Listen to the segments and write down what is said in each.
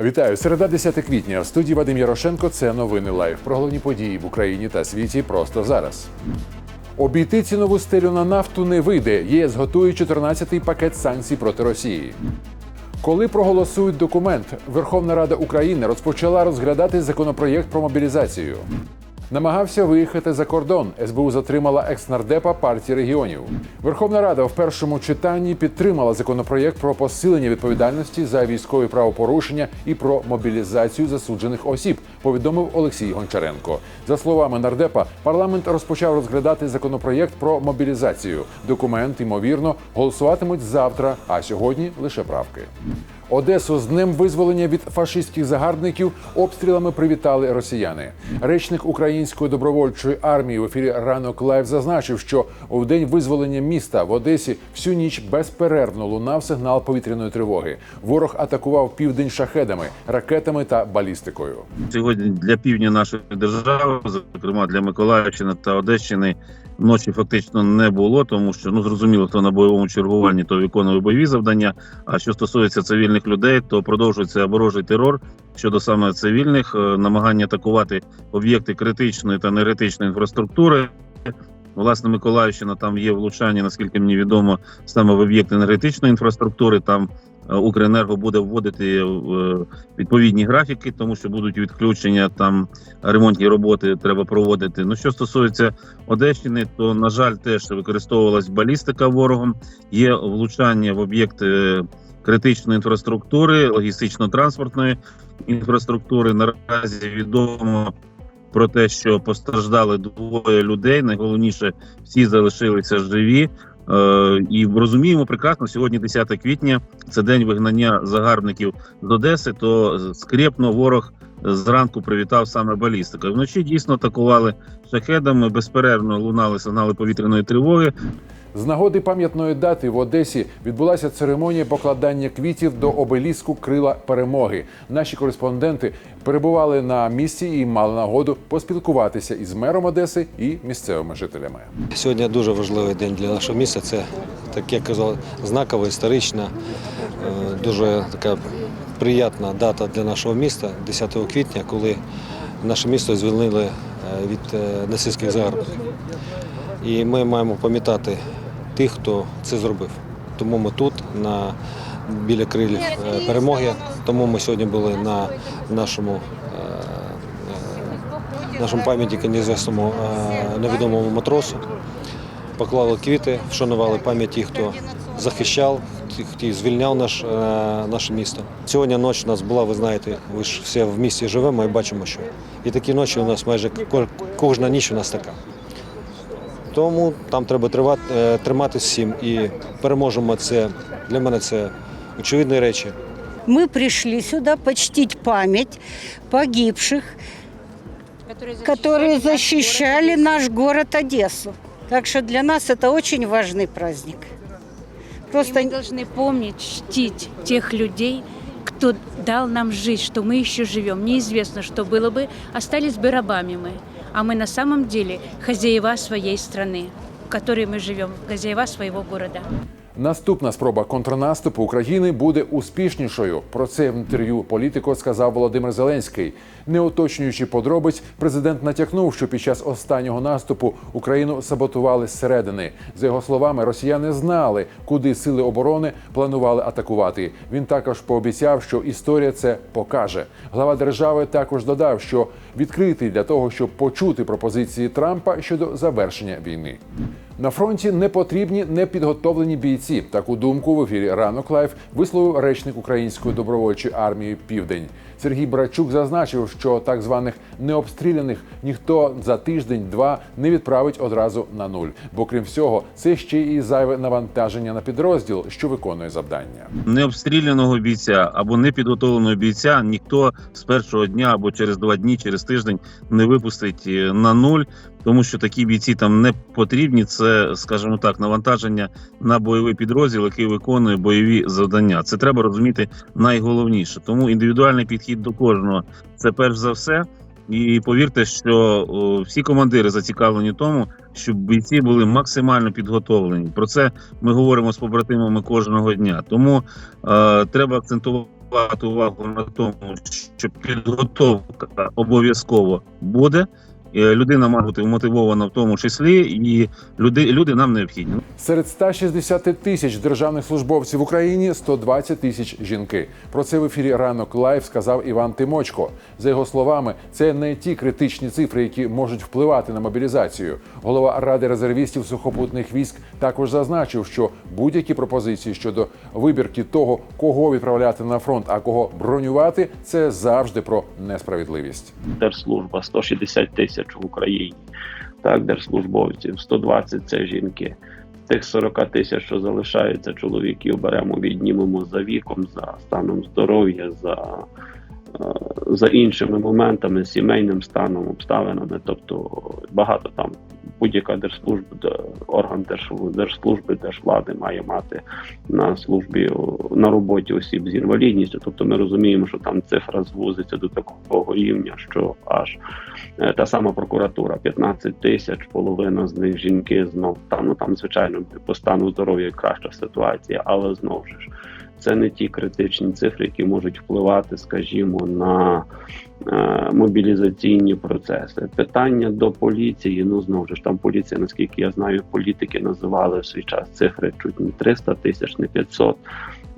Вітаю! Середа 10 квітня. В студії Вадим Ярошенко. Це новини лайв. Про головні події в Україні та світі просто зараз. Обійти цінову стелю на нафту не вийде. ЄС готує 14-й пакет санкцій проти Росії. Коли проголосують документ, Верховна Рада України розпочала розглядати законопроєкт про мобілізацію. Намагався виїхати за кордон. СБУ затримала екснардепа партії регіонів. Верховна Рада в першому читанні підтримала законопроєкт про посилення відповідальності за військові правопорушення і про мобілізацію засуджених осіб. Повідомив Олексій Гончаренко. За словами нардепа, парламент розпочав розглядати законопроєкт про мобілізацію. Документ ймовірно голосуватимуть завтра, а сьогодні лише правки. Одесу з днем визволення від фашистських загарбників обстрілами привітали росіяни. Речник української добровольчої армії в ефірі ранок лайв зазначив, що у день визволення міста в Одесі всю ніч безперервно лунав сигнал повітряної тривоги. Ворог атакував південь шахедами, ракетами та балістикою. Сьогодні для півдня нашої держави, зокрема для Миколаївщини та Одещини, ночі фактично не було, тому що ну зрозуміло, хто на бойовому чергуванні, то виконує бойові завдання. А що стосується цивільних людей, то продовжується ворожий терор щодо саме цивільних, е, намагання атакувати об'єкти критичної та енергетичної інфраструктури. Власне, Миколаївщина там є влучання, наскільки мені відомо, саме в об'єкти енергетичної інфраструктури. Там Укренерго буде вводити е, відповідні графіки, тому що будуть відключення там ремонтні роботи треба проводити. Ну що стосується Одещини, то на жаль, теж використовувалась балістика ворогом. Є влучання в об'єкти критичної інфраструктури, логістично-транспортної інфраструктури. Наразі відомо про те, що постраждали двоє людей. Найголовніше всі залишилися живі. Е, і розуміємо прекрасно, сьогодні 10 квітня, це день вигнання загарбників з Одеси. То скрепно ворог зранку привітав саме балістика. Вночі дійсно атакували шахедами, безперервно лунали сигнали повітряної тривоги. З нагоди пам'ятної дати в Одесі відбулася церемонія покладання квітів до обеліску Крила перемоги. Наші кореспонденти перебували на місці і мали нагоду поспілкуватися із мером Одеси і місцевими жителями. Сьогодні дуже важливий день для нашого міста. Це так як казав, знакова, історична, е, дуже така приємна дата для нашого міста 10 квітня, коли наше місто звільнили е, від е, нацистських загарбників. І ми маємо пам'ятати тих, хто це зробив. Тому ми тут, на, біля крилів е, перемоги, тому ми сьогодні були на нашому е, е, нашому пам'ятнику неізвісному е, невідомому матросу. Поклали квіти, вшанували пам'ять тих, хто захищав, тих, хто звільняв наш, наше місто. Сьогодні ніч у нас була, ви знаєте, ви ж всі в місті живемо і бачимо, що. І такі ночі у нас майже кожна ніч у нас така. Тому там треба тривати, е, триматися всім і переможемо це. Для мене це очевидні речі. Мы пришли сюда почтить память погибших, которые защищали наш город Одессу. Так что для нас это очень важный праздник. И Просто мы должны помнить, чтить тех людей, кто дал нам жизнь, что мы еще живем. Неизвестно, что было бы, остались бы рабами мы. А мы на самом деле хозяева своей страны, в которой мы живем, хозяева своего города. Наступна спроба контрнаступу України буде успішнішою. Про це в інтерв'ю політико сказав Володимир Зеленський. Не уточнюючи подробиць, президент натякнув, що під час останнього наступу Україну саботували зсередини. За його словами, росіяни знали, куди сили оборони планували атакувати. Він також пообіцяв, що історія це покаже. Глава держави також додав, що відкритий для того, щоб почути пропозиції Трампа щодо завершення війни. На фронті не потрібні непідготовлені бійці. Таку думку в ефірі ранок лайф висловив речник української добровольчої армії Південь. Сергій Брачук зазначив, що так званих необстріляних ніхто за тиждень-два не відправить одразу на нуль. Бо крім всього, це ще і зайве навантаження на підрозділ, що виконує завдання. Необстріляного бійця або непідготовленого бійця ніхто з першого дня або через два дні, через тиждень не випустить е, на нуль, тому що такі бійці там не потрібні. Це, скажімо так, навантаження на бойовий підрозділ, який виконує бойові завдання. Це треба розуміти найголовніше. Тому індивідуальний підхід до кожного це перш за все. І повірте, що о, всі командири зацікавлені тому, щоб бійці були максимально підготовлені. Про це ми говоримо з побратимами кожного дня. Тому е, треба акцентувати увагу на тому, що підготовка обов'язково буде. Е, Людина має бути мотивована в тому числі, і люди, люди нам необхідні. Серед 160 тисяч державних службовців в Україні 120 тисяч жінки. Про це в ефірі ранок лайв сказав Іван Тимочко. За його словами, це не ті критичні цифри, які можуть впливати на мобілізацію. Голова ради резервістів сухопутних військ також зазначив, що будь-які пропозиції щодо вибірки того, кого відправляти на фронт, а кого бронювати, це завжди про несправедливість. держслужба 160 тисяч в Україні, так, держслужбовців, 120 це жінки. Тих 40 тисяч, що залишаються чоловіків, беремо, віднімемо за віком, за станом здоров'я, за, за іншими моментами, сімейним станом, обставинами. Тобто багато там будь-яка держслужба, орган держ- держслужби, держвлади має мати на службі на роботі осіб з інвалідністю. Тобто ми розуміємо, що там цифра звузиться до такого рівня, що аж Е, та сама прокуратура 15 тисяч, половина з них жінки знов там. Ну там звичайно по стану здоров'я краща ситуація, але знову ж це не ті критичні цифри, які можуть впливати, скажімо, на е, мобілізаційні процеси. Питання до поліції. Ну знову ж там поліція, наскільки я знаю, політики називали в свій час цифри чуть не 300 тисяч, не 500.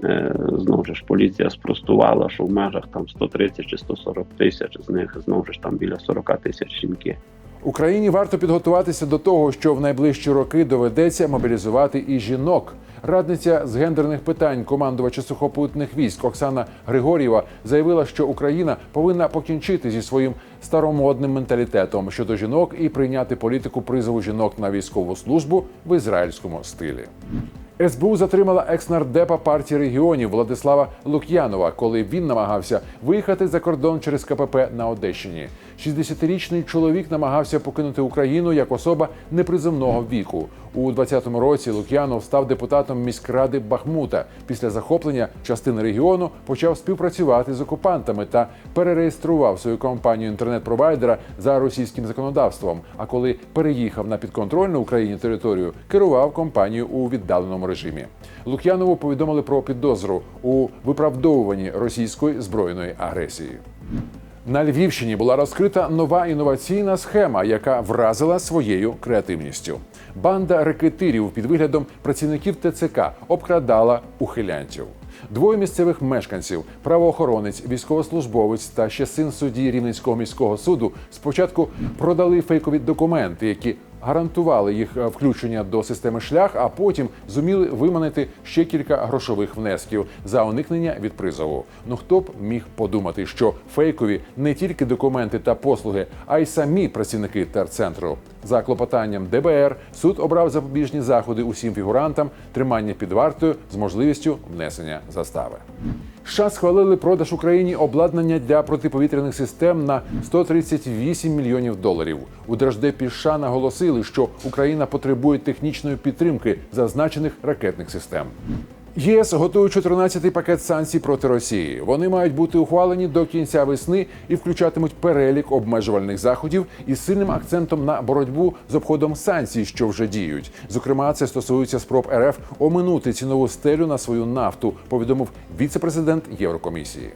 Е, Знову ж поліція спростувала, що в межах там 130 чи 140 тисяч, з них знову ж там біля 40 тисяч жінки. Україні варто підготуватися до того, що в найближчі роки доведеться мобілізувати і жінок. Радниця з гендерних питань командувача сухопутних військ Оксана Григорєва заявила, що Україна повинна покінчити зі своїм старомодним менталітетом щодо жінок і прийняти політику призову жінок на військову службу в ізраїльському стилі. СБУ затримала екс-нардепа партії регіонів Владислава Лук'янова, коли він намагався виїхати за кордон через КПП на Одещині. 60-річний чоловік намагався покинути Україну як особа неприземного віку. У 20-му році Лук'янов став депутатом міськради Бахмута. Після захоплення частини регіону почав співпрацювати з окупантами та перереєстрував свою компанію інтернет-провайдера за російським законодавством. А коли переїхав на підконтрольну Україні територію, керував компанією у віддаленому режимі. Лук'янову повідомили про підозру у виправдовуванні російської збройної агресії. На Львівщині була розкрита нова інноваційна схема, яка вразила своєю креативністю. Банда рекетирів під виглядом працівників ТЦК обкрадала ухилянців. Двоє місцевих мешканців, правоохоронець, військовослужбовець та ще син судді Рівненського міського суду спочатку продали фейкові документи, які гарантували їх е, включення до системи шлях, а потім зуміли виманити ще кілька грошових внесків за уникнення від призову. Ну хто б міг подумати, що фейкові не тільки документи та послуги, а й самі працівники терцентру. За клопотанням ДБР суд обрав запобіжні заходи усім фігурантам, тримання під вартою з можливістю внесення застави. США схвалили продаж Україні обладнання для протиповітряних систем на 138 мільйонів доларів. У Держдепі США наголосили, що Україна потребує технічної підтримки зазначених ракетних систем. ЄС готує 14-й пакет санкцій проти Росії. Вони мають бути ухвалені до кінця весни і включатимуть перелік обмежувальних заходів із сильним акцентом на боротьбу з обходом санкцій, що вже діють. Зокрема, це стосується спроб РФ оминути цінову стелю на свою нафту. Повідомив віце-президент Єврокомісії.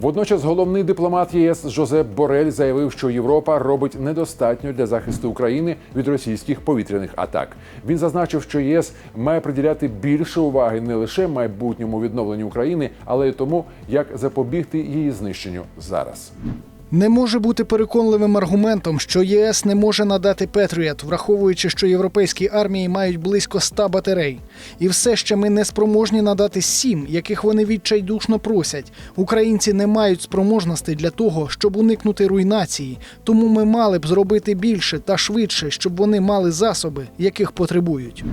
Водночас головний дипломат ЄС Жозеп Борель заявив, що Європа робить недостатньо для захисту України від російських повітряних атак. Він зазначив, що єС має приділяти більше уваги не лише майбутньому відновленню України, але й тому, як запобігти її знищенню зараз. Не може бути переконливим аргументом, що ЄС не може надати Петріот, враховуючи, що європейські армії мають близько 100 батарей. І все ще ми не спроможні надати сім, яких вони відчайдушно просять. Українці не мають спроможностей для того, щоб уникнути руйнації. Тому ми мали б зробити більше та швидше, щоб вони мали засоби, яких потребують.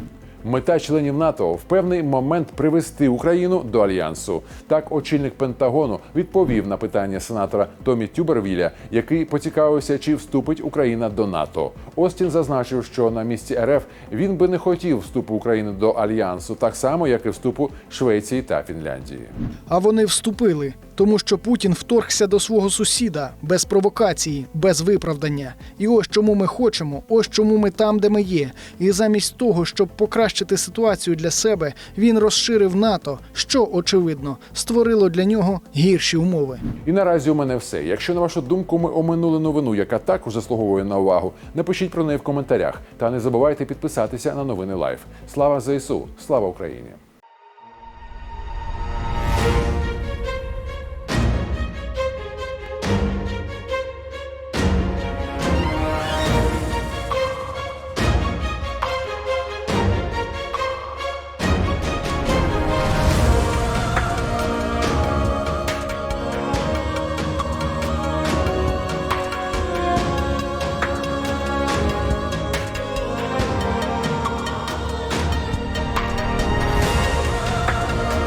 Мета членів НАТО в певний момент привести Україну до альянсу. Так, очільник Пентагону відповів на питання сенатора Томі Тюбервіля, який поцікавився, чи вступить Україна до НАТО. Остін зазначив, що на місці РФ він би не хотів вступу України до альянсу, так само як і вступу Швеції та Фінляндії. А вони вступили. Тому що Путін вторгся до свого сусіда без провокації, без виправдання. І ось чому ми хочемо, ось чому ми там, де ми є. І замість того, щоб покращити ситуацію для себе, він розширив НАТО, що очевидно створило для нього гірші умови. І наразі у мене все. Якщо на вашу думку ми оминули новину, яка також заслуговує на увагу, напишіть про неї в коментарях. Та не забувайте підписатися на новини Лайф. Слава ЗСУ! Слава Україні!